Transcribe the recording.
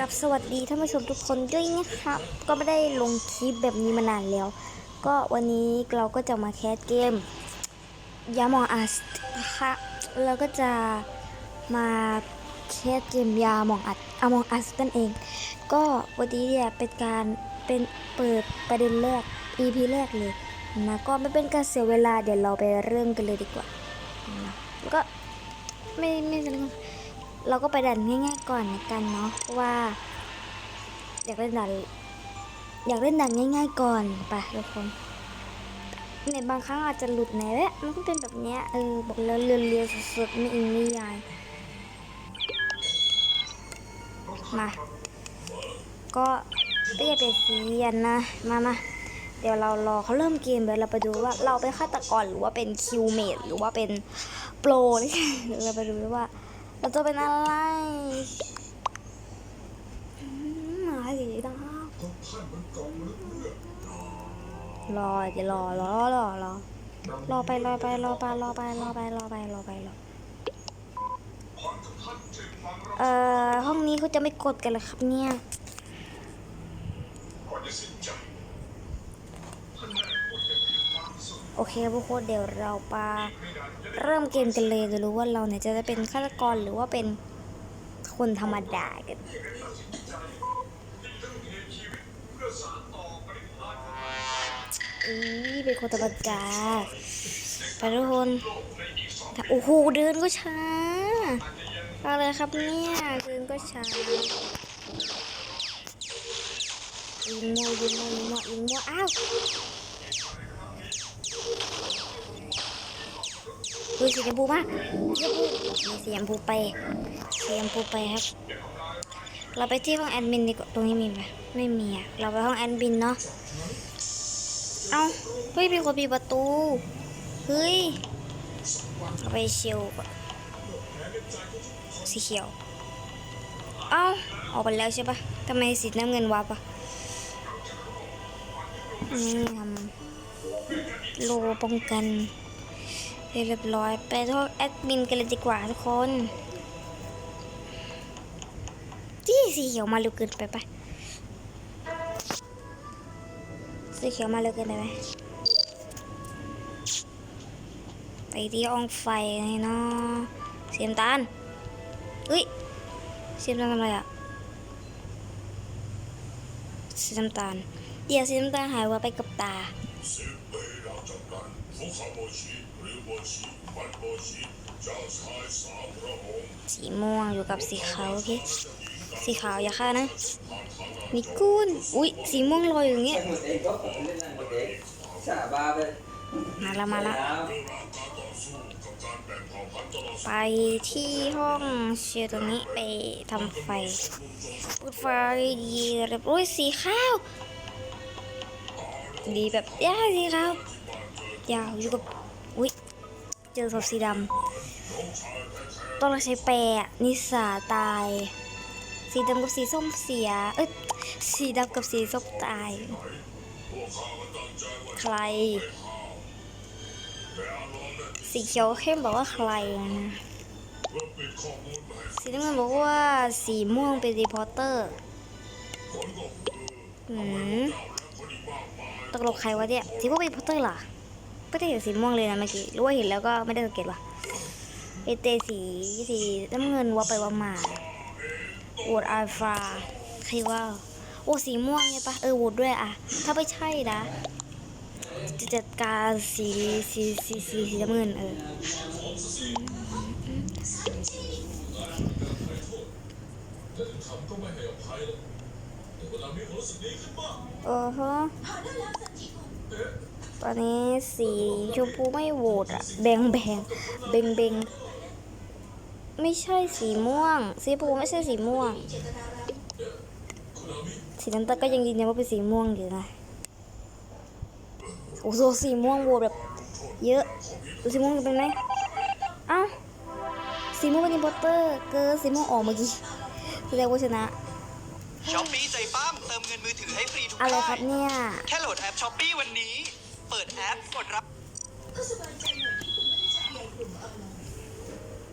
กับสวัสดีท่านผู้ชมทุกคนด้วยนะครับ ก็ไม่ได้ลงคลิปแบบนี้มานานแล้ว ก็วันนี้เราก็จะมาแคสเกมยามองอัสนะคะเราก็จะมาแคสเกมยามองอัดอมองอัสกันเอง ก็วันนี้เนี่ยเป็นการเป็นเปิดประเด็นแรก EP แรกเลยนะก็ไม่เป็นการเสียเวลาเดี๋ยวเราไปเริ่มกันเลยดีกว่านะก็ไม่ไม่เสีย เราก็ไปดันง่ายๆก่อนละกันเนาะเพราะว่า อยากเล่นดันอยากเล่นดันง่าย ๆ ก่อนไปทุกคนในบางครั้งอาจจะหลุดไหนแหละมันก็เป็นแบบเนี้ยเออบอกแล้วเรียวๆสุดๆไม่อิงไม่ยายมาก็ไม่อย่าไปเสียนนะมามาเดี๋ยวเรารอเขาเริ่มเกมเดี๋ยวเราไปดูว่าเราเป็นฆาตกรหรือว่าเป็นคิวเมดหรือว่าเป็นโปรเดี๋ยวเราไปดูว่า เราจะเป็นอะไรมหมาสีดำรอจะรอรอรอรอรอไปรอไปรอไปรอไปรอไปรอไปรอไปรอเอ่อห้องนี้เขาจะไม่กดกันหรอครับเนี่ย โอเคพวกคเดี๋ยวเราไปเริ่มเกมกันเลยจะรู้ว่าเราเนี่ยจะได้เป็นฆาตกรหรือว่าเป็นคนธรรมดากันอีเป็นคนธรรมดาไปทุกคนโอ้โหเดินก็ช้าอะไรครับเนี่ยเดินก็ช้ายิงมัวยิงมัวยิงมัวยิงมัวอ้าวูสีชมพูมากชมพูมีสีชมพูไปสีชมพูไปครับ เราไปที่ห้องแอดมินดีกว่าตรงนี้มีไหมไม่มีอะเราไปห้องแอดมินเนาะเอาเฮ้ยมีคนปิดประตูเฮ้ยเอาไปเชียวสีเขียวเอาออกไปแล้วใช่ปะทำไมสีน้ำเงินวับอะนี่ทำโลป้องกัน เรียบร้อย ไปที่ห้องแอดมินกันเลยดีกว่าทุกคนที่สีเขียวมาเร็วเกินไปปะสีเขียวมาเร็วเกินไปไหมไปที่ห้องไฟนี่เนาะเสียมตาลเฮ้ยเสียมตาลทำอะไรอะสีน้ำตาลเดี๋ยวสีน้ำตาลหายวับไปกับตา สีม่วงอยู่กับสีขาวโอเคสีขาวอย่าฆ่านะมีกุ้นอุ้ยสีม่วงลอยอยู่อย่างเงี้ย một tí có khổ lên này một tí xả ba bên มาละมาละไปที่ห้องเชียร์ตรงนี้ไปทำไฟปิดไฟดีเรียบร้อยสีขาว ดีแบบยาสีขาว ยาวอยู่กับอุ้ยเจอศพสีดำต้องเราใช้แปรนิสาตาย สีดำกับสีส้มเสีย เอ้ยสีดำกับสีส้มตาย ใคร สีเขียวเข้มบอกว่าใครนะสีน้ำเงินบอกว่าสีม่วงเป็นรีพอร์เตอร์หืมตกลงใครวะเนี่ยสีม่วงเป็นรีพอร์เตอร์เหรอ ไม่ได้เห็นสีม่วงเลยนะเมื่อกี้รือว่าเห็นแล้วก็ไม่ได้สังเกตว่ะเอเตสีสีน้ำเงินว่าไปว่ามาโหวตอัลฟาใครว่าโอ้สีม่วงไงปะเออโหวตด้วยอะถ้าไม่ใช่นะจะจัดการสีสีสีสีสีน้ำเงินเออเออฮะ ตอนนี้สีชมพูไม่โหวตอะแบงแบงเบงเบงไม่ใช่สีม่วง สีชมพูไม่ใช่สีม่วง สีน้ำตาลก็ยังยืนยันว่าเป็นสีม่วงอยู่นะโอ้โหสีม่วงโหวตแบบ เยอะดูสีม่วงเป็นไหมอ้าวสีม่วงเป็นอินโพเตอร์เกินสีม่วงออกเมื่อกี้แสดงว่าชนะช้อปปี้ใจปั้มเติมเงินมือถือให้ฟรีทุกอะไรค่าครับเนี่ย แค่โหลดแอปช้อปปี้วันนี้ เปิดแอปกดรับก็สบายใจ